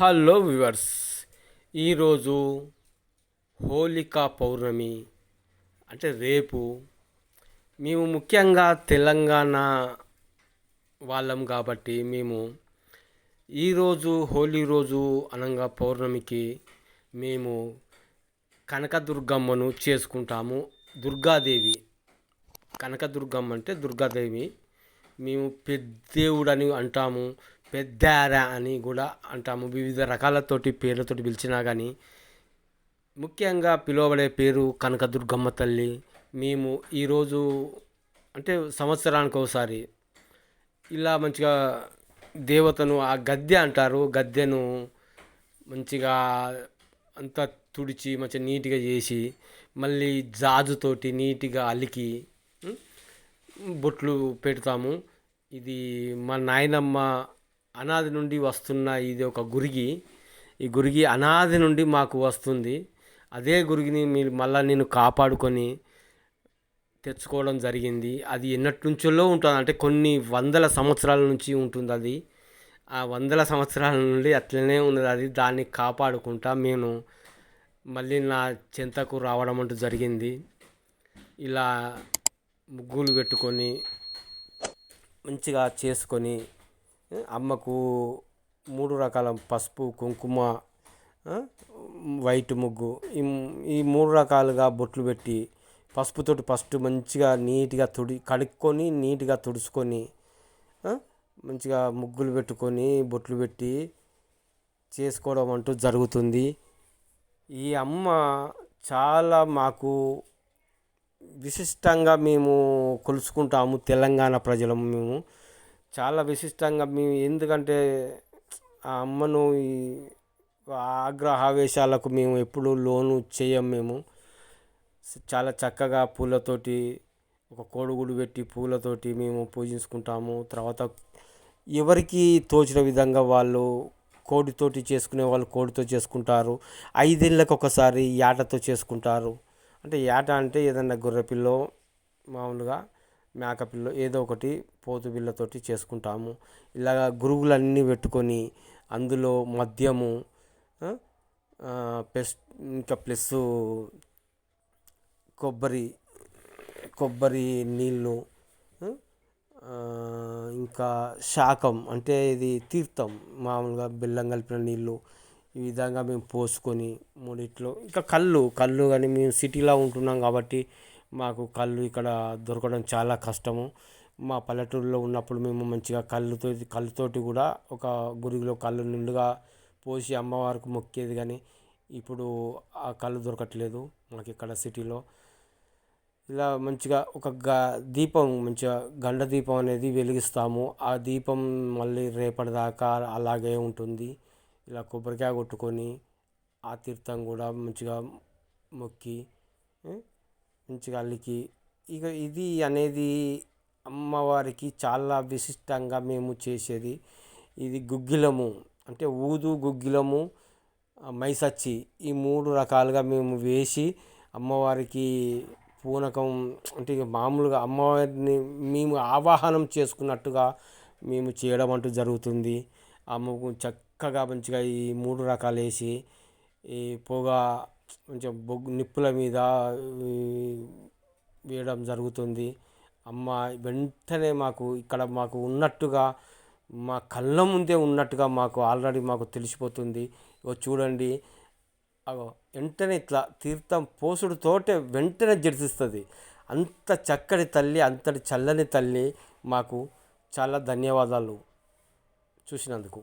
Hello viewers ఈరోజు హోలికా పౌర్ణమి అంటే రేపు. మేము ముఖ్యంగా తెలంగాణ వాళ్ళం కాబట్టి మేము ఈరోజు హోలీ రోజు అనగా పౌర్ణమికి మేము కనకదుర్గమ్మను చేసుకుంటాము. దుర్గాదేవి కనకదుర్గమ్మ అంటే దుర్గాదేవి. మేము పెద్దేవుడని అంటాము. పెద్దార అని కూడా అంటాము. వివిధ రకాలతోటి పేర్లతోటి పిలిచినా కానీ ముఖ్యంగా పిలువబడే పేరు కనకదుర్గమ్మ తల్లి. మేము ఈరోజు అంటే సంవత్సరానికి ఒకసారి ఇలా మంచిగా దేవతను ఆ గద్దె అంటారు. గద్దెను మంచిగా అంతా తుడిచి మంచిగా నీట్గా చేసి మళ్ళీ జాజుతోటి నీట్గా అలికి బొట్లు పెడతాము. ఇది మా నాయనమ్మ అనాది నుండి వస్తున్న ఇది ఒక గురిగి. ఈ గురిగి అనాది నుండి మాకు వస్తుంది. అదే గురిగిని మీరు మళ్ళీ నేను కాపాడుకొని తెచ్చుకోవడం జరిగింది. అది ఎన్నటి నుంచో ఉంటుంది అంటే కొన్ని వందల సంవత్సరాల నుంచి ఉంటుంది అది. ఆ వందల సంవత్సరాల నుండి అట్లనే ఉన్నది అది. దాన్ని కాపాడుకుంటా నేను మళ్ళీ నా చెంతకు రావడం అంటూ జరిగింది. ఇలా ముగ్గులు పెట్టుకొని మంచిగా చేసుకొని అమ్మకు మూడు రకాల పసుపు కుంకుమ వైట్ ముగ్గు ఈ ఈ మూడు రకాలుగా బొట్లు పెట్టి పసుపుతోటి ఫస్ట్ మంచిగా నీట్గా తుడి కడుక్కొని నీట్గా తుడుచుకొని మంచిగా ముగ్గులు పెట్టుకొని బొట్లు పెట్టి చేసుకోవడం అంటూ జరుగుతుంది. ఈ అమ్మ చాలా మాకు విశిష్టంగా మేము కొలుసుకుంటాము తెలంగాణ ప్రజలము మేము. చాలా విశిష్టంగా మేము ఎందుకంటే ఆ అమ్మను ఈ ఆగ్రహావేశాలకు మేము ఎప్పుడు లోను చేయం మేము. చాలా చక్కగా పూలతోటి ఒక కోడిగుడు పెట్టి పూలతోటి మేము పూజించుకుంటాము. తర్వాత ఎవరికి తోచిన విధంగా వాళ్ళు కోడితోటి చేసుకునే వాళ్ళు కోడితో చేసుకుంటారు. ఐదేళ్ళకి ఒకసారి యాటతో చేసుకుంటారు. అంటే యాట అంటే ఏదన్నా గొర్రెపిల్లో మామూలుగా మేకపిల్ల ఏదో ఒకటి పోతు బిళ్ళతోటి చేసుకుంటాము. ఇలాగ గురుగులన్నీ పెట్టుకొని అందులో మద్యము ప్లస్ ఇంకా ప్లస్ కొబ్బరి కొబ్బరి నీళ్ళు ఇంకా శాకం అంటే ఇది తీర్థం మామూలుగా బెల్లం కలిపిన నీళ్ళు ఈ విధంగా మేము పోసుకొని మూడిట్లో ఇంకా కళ్ళు కళ్ళు కానీ మేము సిటీలో ఉంటున్నాం కాబట్టి మాకు కళ్ళు ఇక్కడ దొరకడం చాలా కష్టము. మా పల్లెటూరులో ఉన్నప్పుడు మేము మంచిగా కళ్ళుతో కళ్ళుతోటి కూడా ఒక గురిలో కళ్ళు నిండుగా పోసి అమ్మవారికి మొక్కేది కానీ ఇప్పుడు ఆ కళ్ళు దొరకట్లేదు మాకు ఇక్కడ సిటీలో. ఇలా మంచిగా ఒక గ దీపం మంచిగా గండ దీపం అనేది వెలిగిస్తాము. ఆ దీపం మళ్ళీ రేపటి దాకా అలాగే ఉంటుంది. ఇలా కొబ్బరికాయ కొట్టుకొని ఆ తీర్థం కూడా మంచిగా మొక్కి మంచిగా అల్లికి ఇక ఇది అనేది అమ్మవారికి చాలా విశిష్టంగా మేము చేసేది. ఇది గుగ్గిలము అంటే ఊదు గుగ్గిలము మైసచ్చి ఈ మూడు రకాలుగా మేము వేసి అమ్మవారికి పూనకం అంటే ఇక మామూలుగా అమ్మవారిని మేము ఆవాహనం చేసుకున్నట్టుగా మేము చేయడం అంటూ జరుగుతుంది. అమ్మకు చక్కగా మంచిగా ఈ మూడు రకాలు వేసి ఈ పొగ కొంచెం బొగ్గు నిప్పుల మీద వేయడం జరుగుతుంది. అమ్మ వెంటనే మాకు ఇక్కడ మాకు ఉన్నట్టుగా మా కళ్ళ ముందే ఉన్నట్టుగా మాకు ఆల్రెడీ మాకు తెలిసిపోతుంది. ఓ చూడండి. వెంటనే ఇట్లా తీర్థం పోసుడుతోటే వెంటనే జడిసిస్తుంది. అంత చక్కటి తల్లి అంతటి చల్లని తల్లి మాకు చాలా ధన్యవాదాలు చూసినందుకు.